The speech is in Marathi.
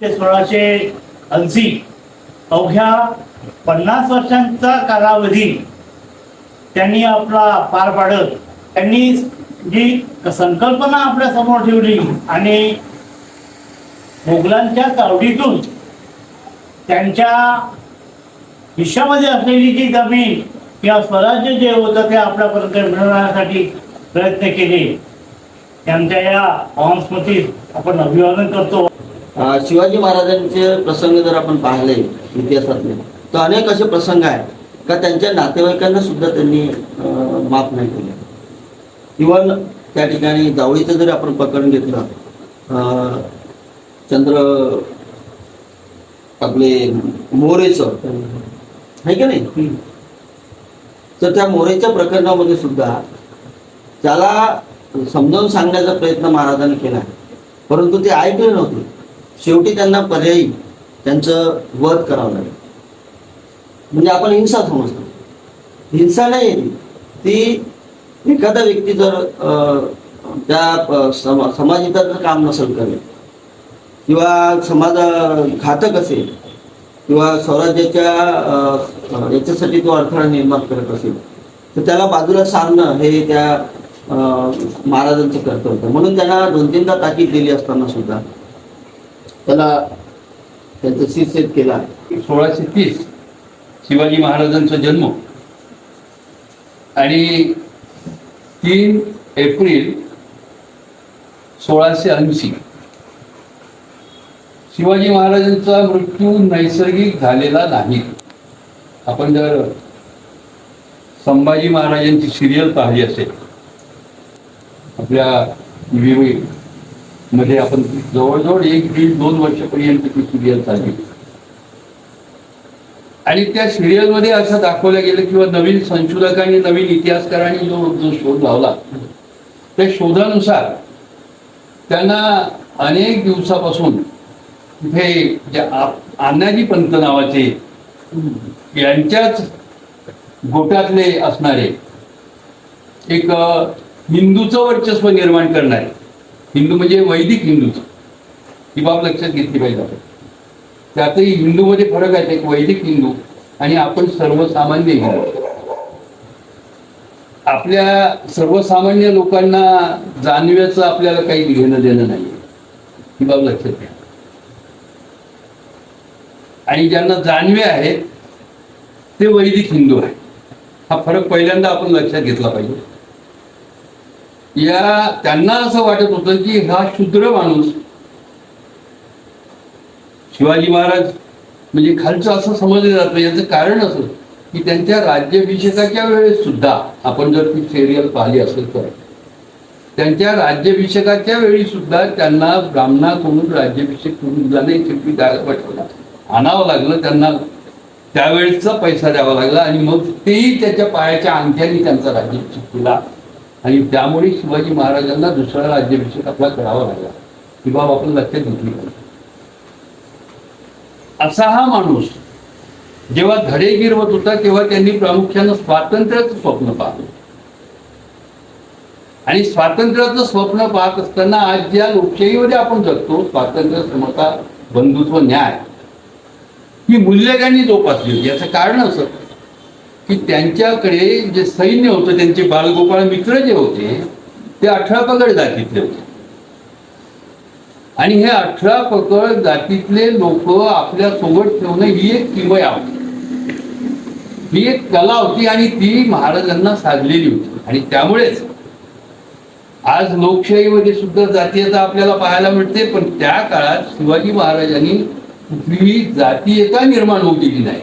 ते सोळाशे ऐंशी. अवघ्या पन्नास वर्षांचा कालावधी त्यांनी आपला पार पाडत त्यांनी जी संकल्पना आपल्यासमोर ठेवली आणि मुघलांच्या तावडीतून त्यांच्या हिश्श्यामध्ये असलेली जी जमीन किंवा स्वराज्य जे होतं ते आपल्यापर्यंत मिळवण्यासाठी प्रयत्न केले. त्यांच्या या पावन स्मृतीत आपण अभिवादन करतो. शिवाजी महाराजांचे प्रसंग जर आपण पाहिले इतिहासातले तर अनेक असे प्रसंग आहेत का त्यांच्या नातेवाईकांना सुद्धा त्यांनी माफ नाही केले. इवन त्या ठिकाणी जावळीचं जरी आपण पकडून घेतलं चंद्र आपले मोरेचं आहे की नाही? तर त्या मोरेच्या प्रकरणामध्ये सुद्धा त्याला समजावून सांगण्याचा प्रयत्न महाराजांनी केला. परंतु ते ऐकले नव्हते. शेवटी त्यांना पर्यायी त्यांचं वध करावं लागेल म्हणजे आपण हिंसा समजतो हिंसा नाही ती. एखादा व्यक्ती जर त्या अं, सम काम नसेल करेल किंवा समाज घातक असेल किंवा स्वराज्याच्या याच्यासाठी तो अडथळा निर्माण करत असेल तर त्याला बाजूला सारणं हे त्या महाराजांचं कर्तव्य होतं म्हणून त्यांना दोन तीनदा ताकीद दिली असताना सुद्धा त्याला त्याचं शीर्षेद केला सोळाशे तीस शिवाजी महाराजांचा जन्म. आणि तीन एप्रिल सोळाशे ऐंशी. शिवाजी महाराजांचा मृत्यू नैसर्गिक झालेला नाही. आपण जर संभाजी महाराजांची सिरियल पाहिली असेल आपल्या मध्ये आपण जवळजवळ एक दीड दोन वर्षापर्यंत ती सिरियल चालली. आणि त्या सिरियलमध्ये असं दाखवलं गेलं किंवा नवीन संशोधकांनी नवीन इतिहासकारांनी जो जो शोध लावला त्या शोधानुसार त्यांना अनेक दिवसापासून तिथे जे आनाजी पंत नावाचे यांच्याच गोटातले असणारे एक हिंदूचं वर्चस्व निर्माण करणारे हिंदू म्हणजे वैदिक हिंदूच ही बाब लक्षात घेतली पाहिजे आपण. त्यातही हिंदूमध्ये फरक आहे एक वैदिक हिंदू आणि आपण सर्वसामान्य हिंदू. आपल्या सर्वसामान्य लोकांना जाणव्याचं आपल्याला काही घेणं देणं नाही ही बाब लक्षात घ्या. आणि ज्यांना जाणवे आहेत ते वैदिक हिंदू आहे हा फरक पहिल्यांदा आपण लक्षात घेतला पाहिजे. या त्यांना असं वाटत होतं की हा शूद्र माणूस शिवाजी महाराज म्हणजे खालचं असं समजलं जातं याचं कारण असं की त्यांच्या राज्याभिषेकाच्या वेळेस सुद्धा आपण जर ती सिरियल पाहिली असेल तर त्यांच्या राज्याभिषेकाच्या वेळी सुद्धा त्यांना ब्राह्मणाकडून राज्याभिषेक करून दिला नाही. शेवटी गायला आणावं लागलं त्यांना त्यावेळेचा पैसा द्यावा लागला आणि मग तेही त्याच्या पायाच्या अंगठ्याने त्यांचा राज्याभिषेक केला. आणि त्यामुळे शिवाजी महाराजांना दुसरा राज्याभिषेक आपला करावा लागला. ही बाब आपण लक्षात घेतली पाहिजे असा हा माणूस जेव्हा धडे गिरवत होता तेव्हा त्यांनी प्रामुख्यानं स्वातंत्र्याचं स्वप्न पाहिलं आणि स्वातंत्र्याचं स्वप्न पाहत असताना आज ज्या लोकशाहीमध्ये आपण जगतो स्वातंत्र्य समता बंधुत्व न्याय ही मूल्य त्यांनी जोपासली होती. याचं कारण असं की त्यांच्याकडे जे सैन्य होतं त्यांचे बालगोपाळ मित्र जे होते ते अठरा पगड जातीतले होते. आणि हे अठरा पकड जातीतले लोक आपल्यासोबत ठेवणं ही एक किमया होती. ही एक कला होती आणि ती महाराजांना साधलेली होती. आणि त्यामुळेच आज लोकशाहीमध्ये सुद्धा जातीयता आपल्याला पाहायला मिळते पण त्या काळात शिवाजी महाराजांनी कुठलीही जातीयता निर्माण होऊ दिली नाही.